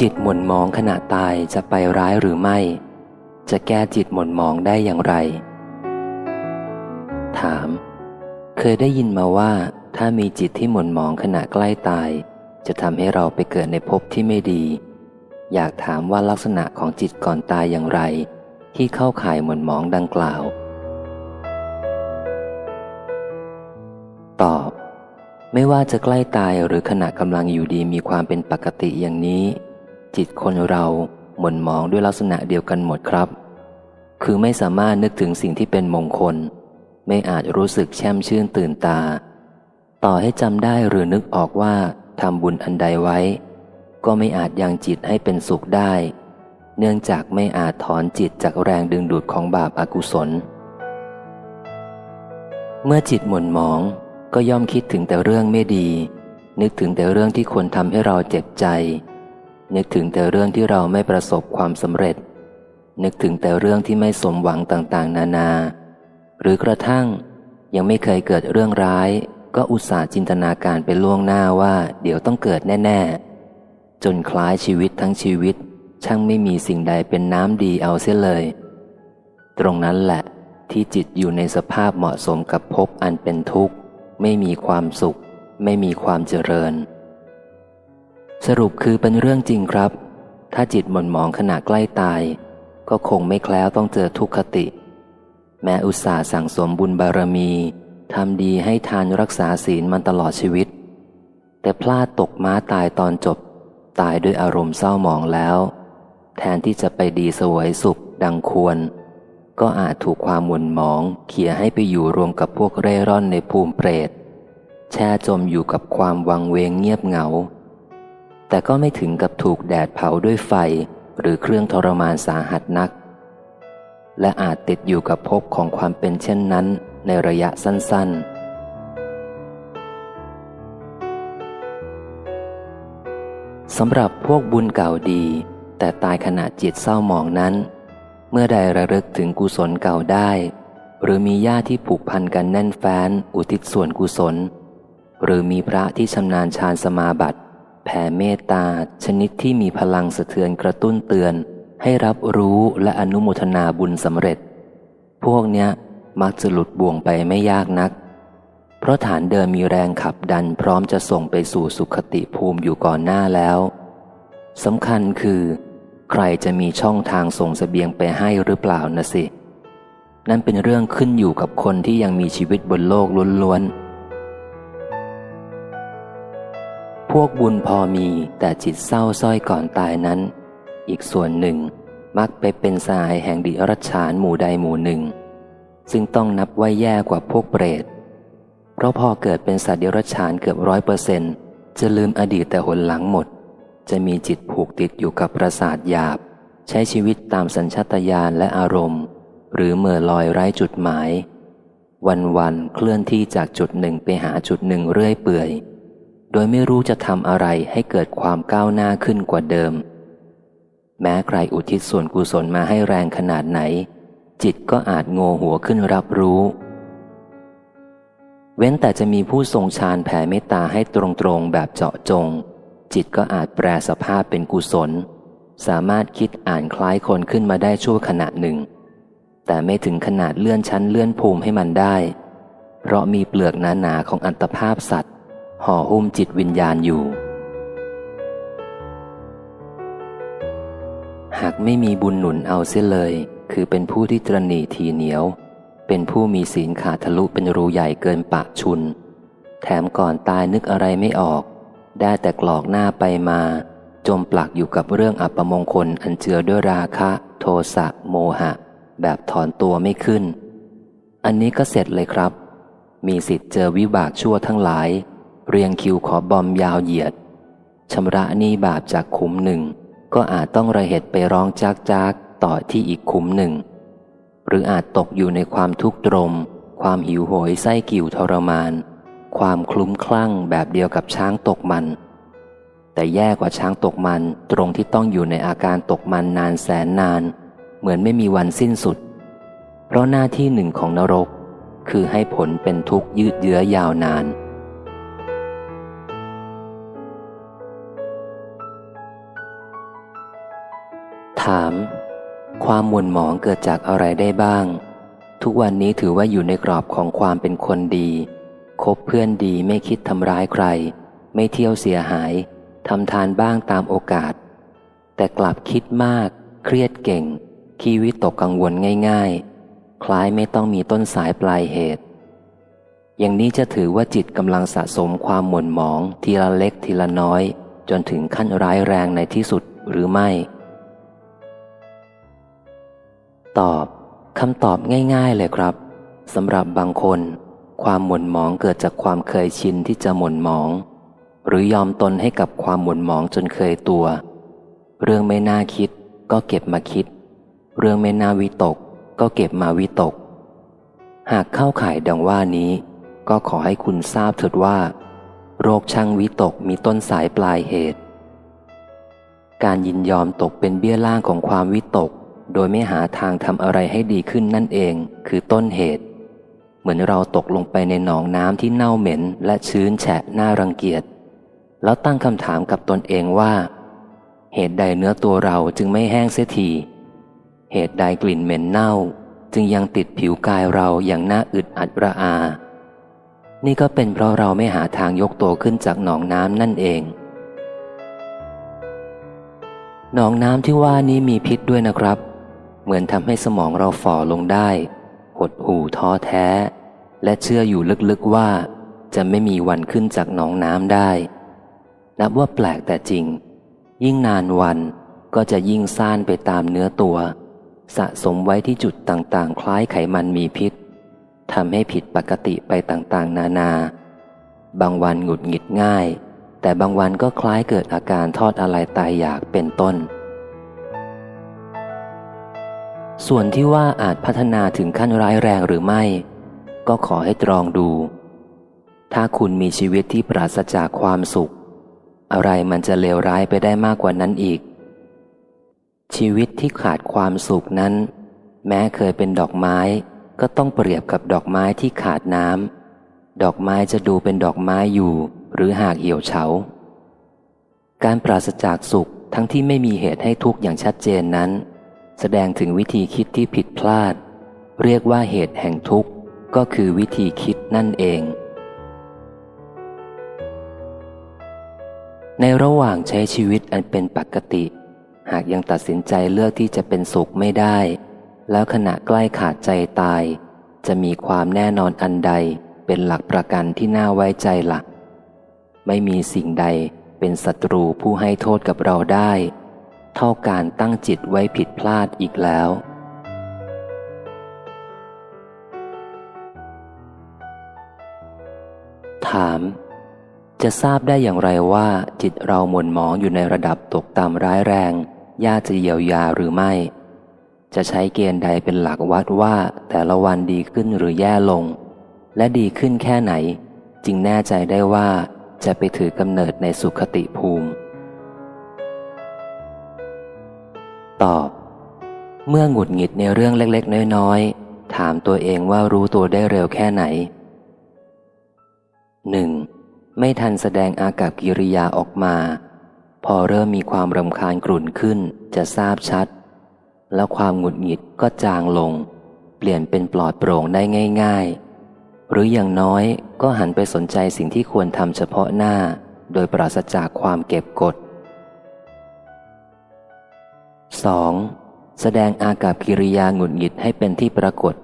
จิตหม่นมองขณะตายจะไปร้ายหรือไม่ จะแก้จิตหม่นมองได้อย่างไร ถาม เคยได้ยินมาว่า ถ้ามีจิตที่หม่นมองขณะใกล้ตาย จะทำให้เราไปเกิดในภพที่ไม่ดี อยากถามว่าลักษณะของจิตก่อนตายอย่างไร ที่เข้าข่ายหม่นมองดังกล่าว ตอบ ไม่ว่าจะใกล้ตายหรือขณะกำลังอยู่ดีมีความเป็นปกติอย่างนี้ จิตคนเราหม่นมองด้วยลักษณะเดียวกันหมดครับ คือไม่สามารถนึกถึงสิ่งที่เป็นมงคล ไม่อาจรู้สึกแช่มชื่นตื่นตา ต่อให้จำได้หรือนึกออกว่าทำบุญอันใดไว้ ก็ไม่อาจยังจิตให้เป็นสุขได้ เนื่องจากไม่อาจถอนจิตจากแรงดึงดูดของบาปอากุศล เมื่อจิตหม่นมอง ก็ย่อมคิดถึงแต่เรื่องไม่ดี นึกถึงแต่เรื่องที่ควรทำให้เราเจ็บใจ นึกถึงแต่เรื่องที่เราไม่ประสบความสำเร็จ นึกถึงแต่เรื่องที่ไม่สมหวังต่างๆ นานา หรือกระทั่งยังไม่เคยเกิดเรื่องร้าย ก็อุตส่าห์จินตนาการไปล่วงหน้าว่า เดี๋ยวต้องเกิดแน่ๆ จนคล้ายชีวิตทั้งชีวิต ช่างไม่มีสิ่งใดเป็นน้ำดีเอาเสียเลย ตรงนั้นแหละที่จิตอยู่ในสภาพเหมาะสมกับภพอันเป็นทุกข์ ไม่มีความสุข ไม่มีความเจริญ สรุปคือเป็นเรื่องจริงครับ ถ้าจิตหม่นหมองขณะใกล้ตาย ก็คงไม่แคล้วต้องเจอทุกขติ แม้อุตส่าห์สั่งสมบุญบารมีทำดีให้ทานรักษาศีลมันตลอดชีวิต แต่พลาดตกม้าตายตอนจบ ตายด้วยอารมณ์เศร้าหมองแล้ว แทนที่จะไปดีสวยสุขดังควร ก็อาจถูกความหม่นหมองเขี่ยให้ไปอยู่รวมกับพวกเร่ร่อนในภูมิเปรต แช่จมอยู่กับความวังเวงเงียบเหงา แต่ก็ไม่ถึงกับถูกแดดเผาด้วยไฟ หรือเครื่องทรมานสาหัสนัก และอาจติดอยู่กับภพของความเป็นเช่นนั้นในระยะสั้นๆสำหรับพวกบุญเก่าดี แต่ตายขณะจิตเศร้าหมองนั้น เมื่อใดระลึกถึงกุศลเก่าได้ หรือมีญาติที่ผูกพันกันแน่นแฟ้น อุทิศส่วนกุศล หรือมีพระที่ชำนาญฌานสมาบัติ แผ่เมตตา ชนิดที่มีพลังสะเทือนกระตุ้นเตือน ให้รับรู้และอนุโมทนาบุญสำเร็จ พวกเนี้ยมักจะหลุดบ่วงไปไม่ยากนัก เพราะฐานเดิมมีแรงขับดันพร้อมจะส่งไปสู่สุขติภูมิอยู่ก่อนหน้าแล้วสำคัญคือ ใครจะมีช่องทางส่งสเสบียงไปให้หรือเปล่านะสิ นั่นเป็นเรื่องขึ้นอยู่กับคนที่ยังมีชีวิตบนโลกล้วนๆ พวกบุญพอมีแต่จิตเศร้าส้อยก่อนตายนั้น อีกส่วนหนึ่งมักไปเป็นสายแห่งดิรัจฉานหมู่ใดหมู่หนึ่ง ซึ่งต้องนับว่าแย่กว่าพวกเปรต เพราะพอเกิดเป็นสัตว์เดรัจฉานเกือบร้อยเปอร์เซนจะลืมอดีตแต่หนหลังหมด จะมีจิตผูกติดอยู่กับประสาทหยาบ ใช้ชีวิตตามสัญชาตญาณและอารมณ์ หรือเมื่อลอยไร้จุดหมาย วันๆเคลื่อนที่จากจุดหนึ่งไปหาจุดหนึ่งเรื่อยเปื่อย โดยไม่รู้จะทำอะไรให้เกิดความก้าวหน้าขึ้นกว่าเดิม แม้ใครอุทิศส่วนกุศลมาให้แรงขนาดไหน จิตก็อาจโงหัวขึ้นรับรู้เว้นแต่จะมีผู้ทรงฌานแผ่เมตตาให้ตรงๆแบบเจาะจง จิตก็อาจแปลสภาพเป็นกุศล สามารถคิดอ่านคล้ายคนขึ้นมาได้ชั่วขณะหนึ่ง แต่ไม่ถึงขนาดเลื่อนชั้นเลื่อนภูมิให้มันได้ เพราะมีเปลือกหนาๆของอัตภาพสัตว์ ห่อหุ้มจิตวิญญาณอยู่ หากไม่มีบุญหนุนเอาเสียเลย คือเป็นผู้ที่ตรณีทีเหนียว เป็นผู้มีศีลขาดทะลุเป็นรูใหญ่เกินปากชุน แถมก่อนตายนึกอะไรไม่ออก ได้แต่กรอกหน้าไปมา จมปลักอยู่กับเรื่องอัปมงคลอันเจือด้วยราคะ โทสะโมหะ แบบถอนตัวไม่ขึ้น อันนี้ก็เสร็จเลยครับ มีสิทธิ์เจอวิบากชั่วทั้งหลาย เรียงคิวขอบอมยาวเหยียดชำระหนี้บาปจากขุมหนึ่ง ก็อาจต้องระเหตุไปร้องจากจากต่อที่อีกคุ้มหนึ่ง หรืออาจตกอยู่ในความทุกข์ตรม ความหิวโหยไส้กิ่วทรมาน ความคลุ้มคลั่งแบบเดียวกับช้างตกมัน แต่แย่กว่าช้างตกมันตรงที่ต้องอยู่ในอาการตกมันนานแสนนาน เหมือนไม่มีวันสิ้นสุด เพราะหน้าที่หนึ่งของนรก คือให้ผลเป็นทุกข์ยืดเยื้อยาวนานถาม ความมุนหมองเกิดจากอะไรได้บ้าง ทุกวันนี้ถือว่าอยู่ในกรอบของความเป็นคนดี คบเพื่อนดีไม่คิดทำร้ายใคร ไม่เที่ยวเสียหายทำทานบ้างตามโอกาส แต่กลับคิดมาก เครียดเก่ง ขี้วิตกกังวลง่าย ๆ คล้ายไม่ต้องมีต้นสายปลายเหตุ อย่างนี้จะถือว่าจิตกำลังสะสมความหม่นหมอง ทีละเล็กทีละน้อย จนถึงขั้นร้ายแรงในที่สุดหรือไม่ ตอบคำตอบง่าย ๆ เลยครับสำหรับบางคน ความหม่นหมองเกิดจากความเคยชินที่จะหม่นหมอง หรือยอมตนให้กับความหม่นหมองจนเคยตัว เรื่องไม่น่าคิด ก็เก็บมาคิด เรื่องไม่น่าวิตก ก็เก็บมาวิตก หากเข้าข่ายดังว่านี้ ก็ขอให้คุณทราบเถิดว่า โรคช่างวิตกมีต้นสายปลายเหตุ การยินยอมตกเป็นเบี้ยล่างของความวิตก โดยไม่หาทางทำอะไรให้ดีขึ้นนั่นเอง คือต้นเหตุ เหมือนเราตกลงไปในหนองน้ำที่เน่าเหม็นและชื้นแฉะน่ารังเกียจ แล้วตั้งคำถามกับตนเองว่า เหตุใดเนื้อตัวเราจึงไม่แห้งเสียที เหตุใดกลิ่นเหม็นเน่า จึงยังติดผิวกายเราอย่างน่าอึดอัดระอา นี่ก็เป็นเพราะเราไม่หาทางยกตัวขึ้นจากหนองน้ำนั่นเอง หนองน้ำที่ว่านี้มีพิษด้วยนะครับ เหมือนทำให้สมองเราฝ่อลงได้ หดหู่ท้อแท้ และเชื่ออยู่ลึกๆว่า จะไม่มีวันขึ้นจากหนองน้ำได้ นับว่าแปลกแต่จริง ยิ่งนานวันก็จะยิ่งซ่านไปตามเนื้อตัว สะสมไว้ที่จุดต่างๆ คล้ายไขมันมีพิษทำให้ผิดปกติไปต่างๆ นานา บางวันหงุดหงิดง่าย แต่บางวันก็คล้ายเกิดอาการทอดอะไรตายอยากเป็นต้น ส่วนที่ว่าอาจพัฒนาถึงขั้นร้ายแรงหรือไม่ ก็ขอให้ตรองดู ถ้าคุณมีชีวิตที่ปราศจากความสุข อะไรมันจะเลวร้ายไปได้มากกว่านั้นอีก ชีวิตที่ขาดความสุขนั้น แม้เคยเป็นดอกไม้ ก็ต้องเปรียบกับดอกไม้ที่ขาดน้ำดอกไม้จะดูเป็นดอกไม้อยู่ หรือหากเหี่ยวเฉา การปราศจากสุขทั้งที่ไม่มีเหตุให้ทุกข์อย่างชัดเจนนั้น แสดงถึงวิธีคิดที่ผิดพลาด เรียกว่าเหตุแห่งทุกข์ก็คือวิธีคิดนั่นเอง ในระหว่างใช้ชีวิตอันเป็นปกติ หากยังตัดสินใจเลือกที่จะเป็นสุขไม่ได้ แล้วขณะใกล้ขาดใจตาย จะมีความแน่นอนอันใดเป็นหลักประกันที่น่าไว้ใจหลัก ไม่มีสิ่งใดเป็นศัตรูผู้ให้โทษกับเราได้ เท่าการตั้งจิตไว้ผิดพลาดอีกแล้ว ถาม จะทราบได้อย่างไรว่า จิตเราหม่นหมองอยู่ในระดับตกต่ำร้ายแรง ยากจะเยียวยาหรือไม่ จะใช้เกณฑ์ใดเป็นหลักวัดว่าแต่ละวันดีขึ้นหรือแย่ลง และดีขึ้นแค่ไหน จึงแน่ใจได้ว่าจะไปถือกำเนิดในสุขติภูมิ ตอบ เมื่อหงุดหงิดในเรื่องเล็กๆ น้อยๆ ถามตัวเองว่ารู้ตัวได้เร็วแค่ไหนหนึ่งไม่ทันแสดงอากับกิริยาออกมา พอเริ่มมีความรำคาญกรุ่นขึ้นจะทราบชัด แล้วความหงุดหงิดก็จางลง เปลี่ยนเป็นปลอดโปร่งได้ง่าย ๆ หรืออย่างน้อยก็หันไปสนใจสิ่งที่ควรทำเฉพาะหน้า โดยปราศจากความเก็บกด 2. แสดงอากับกิริยาหงุดหงิดให้เป็นที่ปรากฏ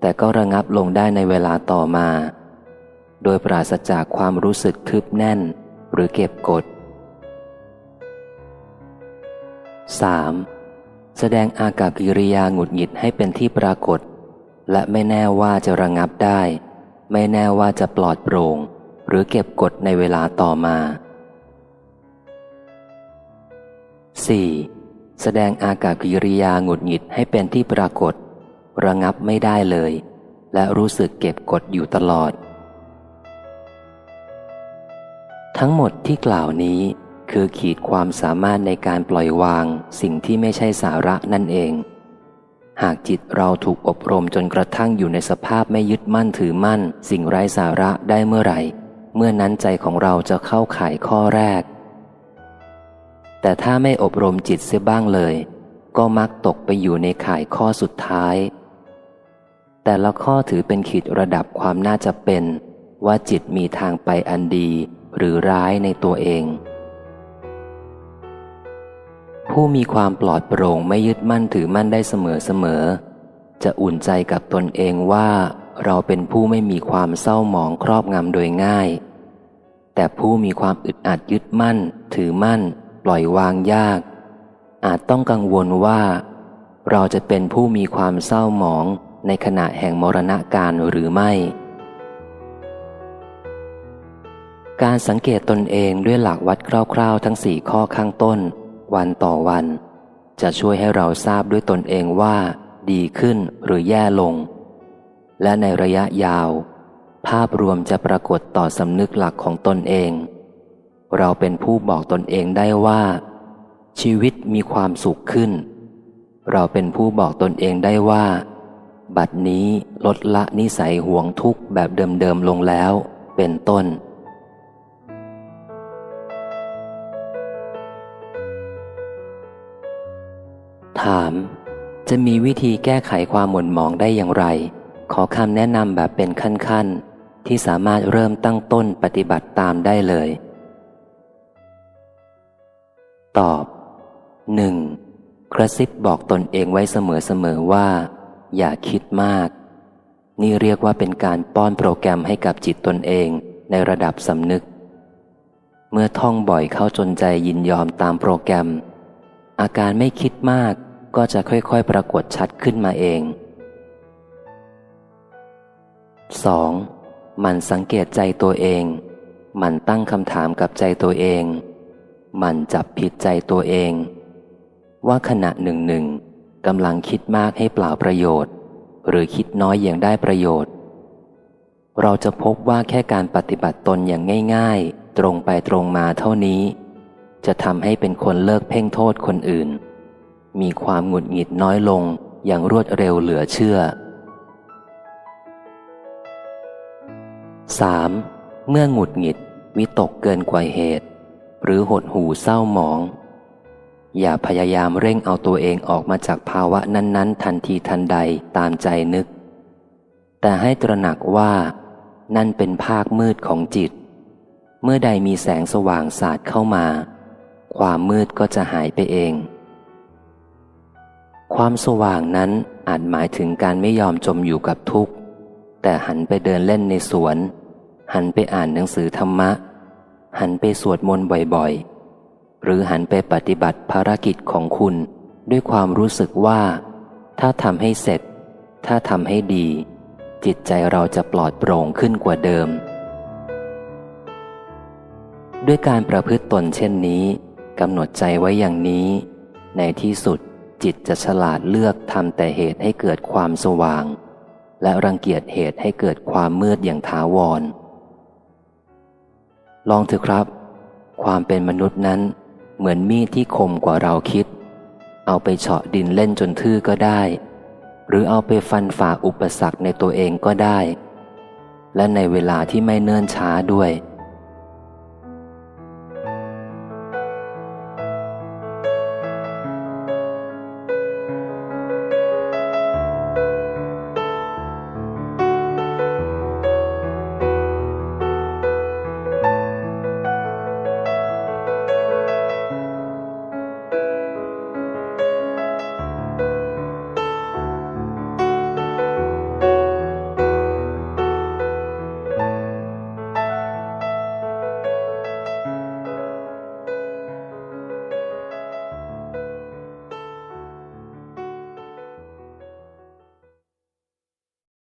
แต่ก็ระงับลงได้ในเวลาต่อมา โดยปราศจากความรู้สึกคึบแน่น หรือเก็บกด 3. แสดงอากับกิริยาหงุดหงิดให้เป็นที่ปรากฏ และไม่แน่ว่าจะระงับได้ ไม่แน่ว่าจะปลอดโปร่ง หรือเก็บกดในเวลาต่อมา 4. แสดงอากับกิริยาหงุดหงิดให้เป็นที่ปรากฏ ระงับไม่ได้เลย และรู้สึกเก็บกดอยู่ตลอด ทั้งหมดที่กล่าวนี้คือขีดความสามารถในการปล่อยวางสิ่งที่ไม่ใช่สาระนั่นเอง หากจิตเราถูกอบรมจนกระทั่งอยู่ในสภาพไม่ยึดมั่นถือมั่น สิ่งไร้สาระได้เมื่อไหร่ เมื่อนั้นใจของเราจะเข้าข่ายข้อแรก แต่ถ้าไม่อบรมจิตเสียบ้างเลย ก็มักตกไปอยู่ในข่ายข้อสุดท้าย แต่ละข้อถือเป็นขีดระดับความน่าจะเป็น ว่าจิตมีทางไปอันดีหรือร้ายในตัวเอง ผู้มีความปลอดโปร่งไม่ยึดมั่นถือมั่นได้เสมอเสมอ จะอุ่นใจกับตนเองว่าเราเป็นผู้ไม่มีความเศร้าหมองครอบงำโดยง่าย แต่ผู้มีความอึดอัดยึดมั่นถือมั่น ปล่อยวางยาก อาจต้องกังวลว่า เราจะเป็นผู้มีความเศร้าหมองในขณะแห่งมรณะการหรือไม่ การสังเกตตนเองด้วยหลักวัดคร่าวๆ ทั้งสี่ข้อข้างต้น วันต่อวัน จะช่วยให้เราทราบด้วยตนเองว่า ดีขึ้นหรือแย่ลง และในระยะยาว ภาพรวมจะปรากฏต่อสำนึกหลักของตนเอง เราเป็นผู้บอกตนเองได้ว่า ชีวิตมีความสุขขึ้น เราเป็นผู้บอกตนเองได้ว่า บัดนี้ลดละนิสัยห่วงทุกข์แบบเดิมๆลงแล้ว เป็นต้น ถาม จะมีวิธีแก้ไขความหม่นหมองได้อย่างไร ขอคำแนะนำแบบเป็นขั้นๆ ที่สามารถเริ่มตั้งต้นปฏิบัติตามได้เลย ตอบ 1. กระซิบบอกตนเองไว้เสมอๆว่า อย่าคิดมาก นี่เรียกว่าเป็นการป้อนโปรแกรมให้กับจิตตนเองในระดับสำนึก เมื่อท่องบ่อยเข้าจนใจยินยอมตามโปรแกรม อาการไม่คิดมากก็จะค่อยๆ ปรากฏชัดขึ้นมาเอง 2. มันสังเกตใจตัวเอง มันตั้งคำถามกับใจตัวเอง มันจับผิดใจตัวเอง ว่าขณะหนึ่งหนึ่งกำลังคิดมากให้เปล่าประโยชน์ หรือคิดน้อยอย่างได้ประโยชน์ เราจะพบว่าแค่การปฏิบัติตนอย่างง่าย ๆ ตรงไปตรงมาเท่านี้ จะทำให้เป็นคนเลิกเพ่งโทษคนอื่น มีความหงุดหงิดน้อยลงอย่างรวดเร็วเหลือเชื่อ 3. เมื่อหงุดหงิดวิตกเกินกว่าเหตุ หรือหดหูเศร้าหมอง อย่าพยายามเร่งเอาตัวเองออกมาจากภาวะนั้น ๆ ทันทีทันใดตามใจนึก แต่ให้ตระหนักว่านั่นเป็นภาคมืดของจิต เมื่อใดมีแสงสว่างสาดเข้ามา ความมืดก็จะหายไปเอง ความสว่างนั้นอาจหมายถึงการไม่ยอมจมอยู่กับทุกข์ แต่หันไปเดินเล่นในสวน หันไปอ่านหนังสือธรรมะ หันไปสวดมนต์บ่อยๆ หรือหันไปปฏิบัติภารกิจของคุณด้วยความรู้สึกว่า ถ้าทำให้เสร็จ ถ้าทำให้ดี จิตใจเราจะปลอดโปร่งขึ้นกว่าเดิม ด้วยการประพฤติตนเช่นนี้กำหนดใจไว้อย่างนี้ ในที่สุดจิตจะฉลาดเลือกทำแต่เหตุให้เกิดความสว่าง และรังเกียจเหตุให้เกิดความมืดอย่างถาวร ลองเถอะครับ ความเป็นมนุษย์นั้น เหมือนมีดที่คมกว่าเราคิด เอาไปเฉาะดินเล่นจนทื่อก็ได้ หรือเอาไปฟันฝ่าอุปสรรคในตัวเองก็ได้ และในเวลาที่ไม่เนิ่นช้าด้วย